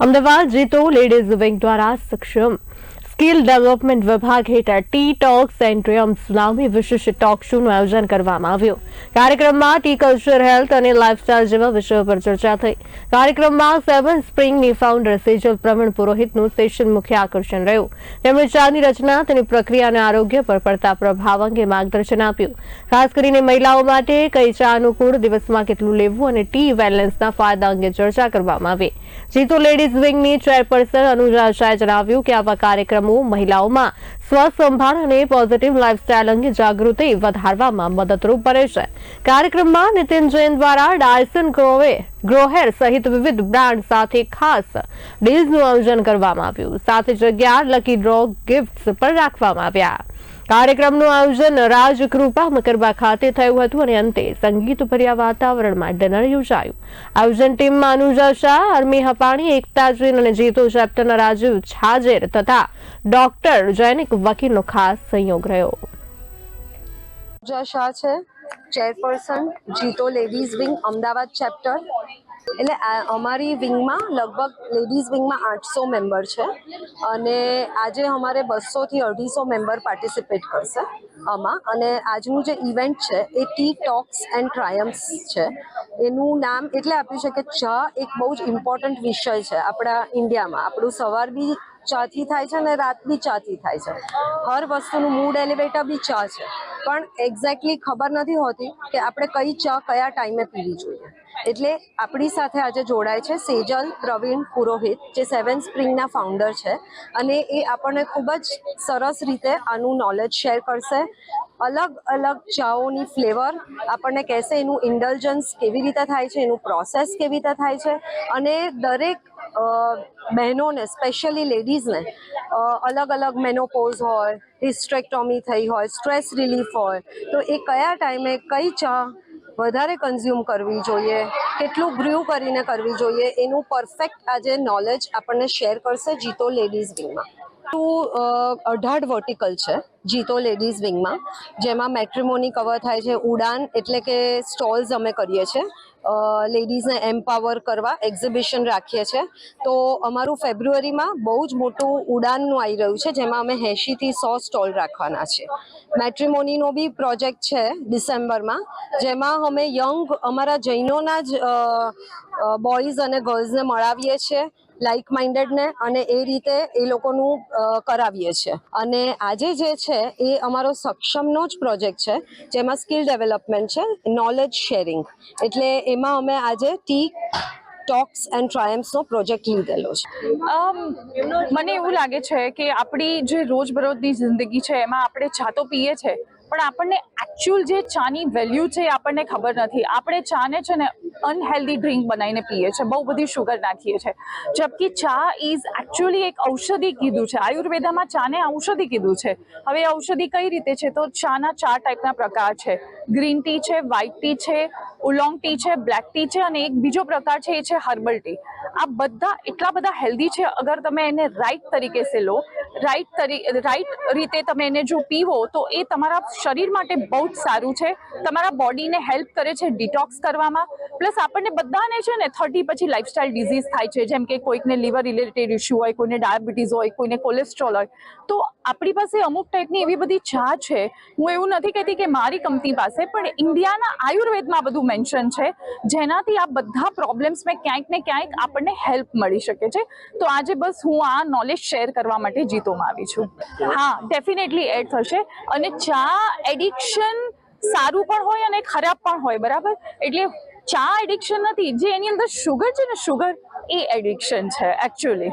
અમદાવાદ જીતો ladies wing દ્વારા સક્ષમ skill development વિભાગ હેઠળ ટી ટોક સેન્ટ્રિયમ સ્લામી વિશિષ્ટ ટોક શોનું આયોજન કરવામાં આવ્યું. કાર્યક્રમમાં ટી કલ્ચર, હેલ્થ અને લાઇફસ્ટાઇલ જેવા વિષયો પર ચર્ચા થઈ. કાર્યક્રમમાં સેવન સ્પ્રિંગની ફાઉન્ડર સેજલ પ્રવીણ પુરોહિતનું સેશન મુખ્ય આકર્ષણ રહ્યું. તેમણે ચાની રચના, તેની પ્રક્રિયા અને આરોગ્ય પર પડતા પ્રભાવ અંગે માર્ગદર્શન આપ્યું. ખાસ કરીને મહિલાઓ માટે કઈ ચા અનુકૂળ, દિવસમાં કેટલું લેવું અને ટી વેલેન્સના ફાયદા અંગે ચર્ચા કરવામાં આવી. જીતો લેડીઝ વિંગની ચેરપર્સન અનુજા શાહે જણાવ્યું કે આવા કાર્યક્રમો મહિલાઓમાં સ્વસંભાળ અને પોઝિટિવ લાઇફસ્ટાઇલ અંગે જાગૃતિ વધારવામાં મદદરૂપ બને છે. કાર્યક્રમમાં નીતિન જૈન દ્વારા ડાયસન ગ્રોવે ગ્રોહેર સહિત વિવિધ બ્રાન્ડ સાથે ખાસ ડીલ્સનું આયોજન કરવામાં આવ્યું. સાથે જ અગિયાર લકી ડ્રો ગિફ્ટ્સ પણ રાખવામાં આવ્યા. કાર્યક્રમનું આયોજન રાજકૃપા મકરબા ખાતે થયું હતું અને અંતે સંગીતભર્યા વાતાવરણમાં ડિનર યોજાયું. આયોજન ટીમમાં અનુજા શાહ, અર્મી હપાણી, એકતા જૈન અને જીતો ચેપ્ટરના રાજીવ છાજેર તથા ડોક્ટર જૈનિક વકીલનો ખાસ સંયોગ રહ્યો. અનુજા શાહ છે, chairperson, JITO ladies wing, Ahmedabad chapter. એટલે અમારી વિંગમાં લગભગ લેડીઝ વિંગમાં આઠસો મેમ્બર છે. અને આજે અમારે બસોથી અઢીસો મેમ્બર પાર્ટિસિપેટ કરશે આમાં. અને આજનું જે ઇવેન્ટ છે એ ટી ટોક્સ એન્ડ ટ્રાયમ્સ છે. એનું નામ એટલે આપ્યું છે કે ચા એક બહુ જ ઇમ્પોર્ટન્ટ વિષય છે આપણા ઇન્ડિયામાં. આપણું સવાર બી ચાથી થાય છે અને રાત બી ચાથી થાય છે. હર વસ્તુનું મૂડ એલિવેટર બી ચા છે. પણ એક્ઝેક્ટલી ખબર નથી હોતી કે આપણે કઈ ચા કયા ટાઈમે પીવી જોઈએ. એટલે આપણી સાથે આજે જોડાય છે સેજલ પ્રવીણ પુરોહિત, જે સેવન સ્પ્રિંગના ફાઉન્ડર છે. અને એ આપણને ખૂબ જ સરસ રીતે આનું નોલેજ શેર કરશે. અલગ અલગ ચાઓની ફ્લેવર આપણને કહેશે એનું ઇન્ડલ્જન્સ કેવી રીતે થાય છે, એનું પ્રોસેસ કેવી રીતે થાય છે. અને દરેક બહેનોને સ્પેશિયલી લેડીઝને અલગ અલગ મેનોપોઝ હોય હિસ્ટ્રેક્ટોમી થઈ હોય સ્ટ્રેસ રિલીફ હોય, તો એ કયા ટાઈમે કઈ ચા વધારે કન્ઝ્યુમ કરવી જોઈએ, કેટલું બ્ર્યુ કરીને કરવી જોઈએ, એનું પરફેક્ટ આજે નોલેજ આપણને શેર કરશે જીતો લેડીઝ વિંગમાં અઢાર વર્ટિકલ છે, જીતો લેડીઝ વિંગમાં જેમાં મેટ્રિમોની કવર થાય છે, ઉડાન એટલે કે સ્ટોલ્સ અમે કરીએ છીએ. લેડીઝને એમ્પાવર કરવા એક્ઝિબિશન રાખીએ છીએ. તો અમારું ફેબ્રુઆરીમાં બહુ જ મોટું ઉડાનનું આવી રહ્યું છે, જેમાં અમે એંશીથી સો સ્ટોલ રાખવાના છે મેટ્રિમોનીનો બી પ્રોજેક્ટ છે ડિસેમ્બરમાં જેમાં અમે યંગ અમારા જૈનોના જ બોયઝ અને ગર્લ્સને મળાવીએ છીએ. લાઇક માઇન્ડેડને અને એ રીતે એ લોકોનું કરાવીએ છીએ. અને આજે જે છે એ અમારો સક્ષમનો જ પ્રોજેક્ટ છે, જેમાં સ્કિલ ડેવલપમેન્ટ છે, નોલેજ શેરિંગ. એટલે એમાં અમે આજે ટી ટોક્સ એન્ડ ટ્રાયમ્સનો પ્રોજેક્ટ લીધેલો છે. મને એવું લાગે છે કે આપણી જે રોજબરોજની જિંદગી છે, એમાં આપણે ચા તો પીએ છે. પણ આપણને એકચ્યુઅલ જે ચાની વેલ્યુ છે એ આપણને ખબર નથી. આપણે ચાને છે ને અનહેલ્ધી ડ્રિંક બનાવીને પીએ છીએ, બહુ બધી શુગર નાખીએ છીએ. જબકી ચા ઇઝ એકચ્યુઅલી એક ઔષધિ કીધું છે. આયુર્વેદામાં ચાને ઔષધિ કીધું છે. હવે ઔષધિ કઈ રીતે છે? તો ચાના ચાર ટાઈપના પ્રકાર છે. ગ્રીન ટી છે વ્હાઇટ ટી છે ઉલોંગ ટી છે બ્લેક ટી છે અને એક બીજો પ્રકાર છે એ છે હર્બલ ટી આ બધા, એટલા બધા હેલ્ધી છે, અગર તમે એને રાઈટ તરીકે સે લો રાઈટ તરી રાઈટ રીતે તમે એને જો પીવો, તો એ તમારા શરીર માટે બહુ જ સારું છે. તમારા બોડીને હેલ્પ કરે છે ડિટોક્સ કરવામાં. પ્લસ આપણને બધાને છે ને થર્ટી પછી લાઇફસ્ટાઇલ ડિઝીઝ થાય છે. જેમ કે કોઈકને લીવર રિલેટેડ ઇસ્યુ હોય, કોઈને ડાયાબિટીસ હોય, કોઈને કોલેસ્ટ્રોલ હોય. તો આપણી પાસે અમુક ટાઈપની એવી બધી ચા છે. હું એવું નથી કહેતી કે મારી કંપની પાસે, પણ ઇન્ડિયાના આયુર્વેદમાં બધું મેન્શન છે. જેનાથી આ બધા પ્રોબ્લેમ્સમાં ક્યાંક ને ક્યાંક આપણને હેલ્પ મળી શકે છે. તો આજે બસ હું આ નોલેજ શેર કરવા માટે જીતોમાં આવી છું. હા ડેફિનેટલી એડ થશે. અને ચા એડિક્શન સારું પણ હોય અને ખરાબ પણ હોય બરાબર? એટલે ચા એડિક્શન નથી જે એની અંદર શુગર છે ને શુગર એ એડિક્શન છે એકચ્યુઅલી